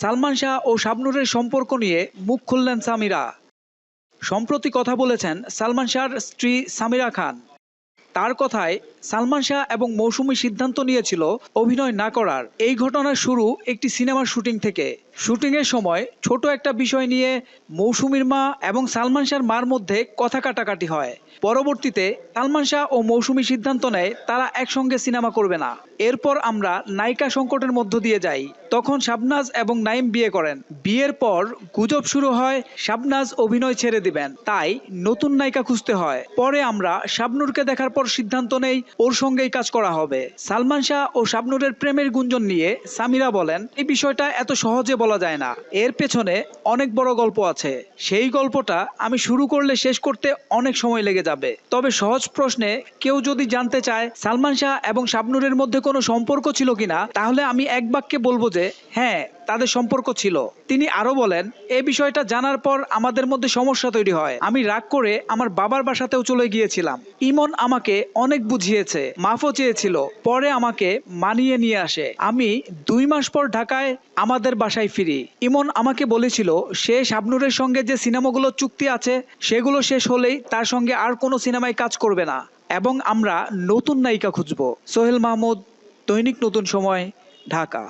সালমান শাহ ও শাবনুরের সম্পর্ক নিয়ে মুখ খুললেন সামিরা। সম্প্রতি কথা বলেছেন সালমান শাহর স্ত্রী সামিরা খান। তার কথায় সালমান শাহ এবং মৌসুমি সিদ্ধান্ত নিয়েছিল অভিনয় না করার। এই ঘটনার শুরু একটি সিনেমার শুটিং থেকে। শুটিংয়ের সময় ছোট একটা বিষয় নিয়ে মৌসুমীর মা এবং সালমান শাহর মার মধ্যে কথা কাটাকাটি হয়। পরবর্তীতে সালমান শাহ ও মৌসুমী সিদ্ধান্ত নেয় তারা একসঙ্গে সিনেমা করবে না। এরপর আমরা নায়িকা সংকটের মধ্য দিয়ে যাই। তখন শাবনাজ এবং নাইম বিয়ে করেন। বিয়ের পর গুজব শুরু হয়, শাবনাজ অভিনয় ছেড়ে দিবেন। তাই নতুন নায়িকা খুঁজতে হয়। পরে আমরা শাবনুরকে দেখার পর সিদ্ধান্ত নেই, ওর সঙ্গেই কাজ করা হবে। সালমান শাহ ও শাবনুরের প্রেমের গুঞ্জন নিয়ে সামিরা বলেন, এই বিষয়টা এত সহজে যায় না। এর পেছনে অনেক বড় গল্প আছে। সেই গল্পটা আমি শুরু করলে শেষ করতে অনেক সময় লেগে যাবে। তবে সহজ প্রশ্নে, কেউ যদি জানতে চায় সালমান শাহ এবং শাবনুরের মধ্যে কোনো সম্পর্ক ছিল কিনা, তাহলে আমি এক বাক্যে বলব যে হ্যাঁ তাদের সম্পর্ক ছিল। তিনি আরও বলেন এই বিষয়টা জানার পর আমাদের মধ্যে সমস্যা তৈরি হয়। আমি রাগ করে আমার বাবার বাসাতেও চলে গিয়েছিলাম। ইমন আমাকে অনেক বুঝিয়েছে, মাফও চেয়েছিল, পরে আমাকে মানিয়ে নিয়ে আসে। আমি দুই মাস পর ঢাকায় আমাদের বাসায় ফিরি। ইমন আমাকে বলেছিল, সে শাবনুরের সঙ্গে যে সিনেমাগুলো চুক্তি আছে, সেগুলো শেষ হলেই তার সঙ্গে আর কোনো সিনেমায় কাজ করবে না। এবং আমরা নতুন নায়িকা খুঁজব। সোহেল মাহমুদ, দৈনিক নতুন সময়, ঢাকা।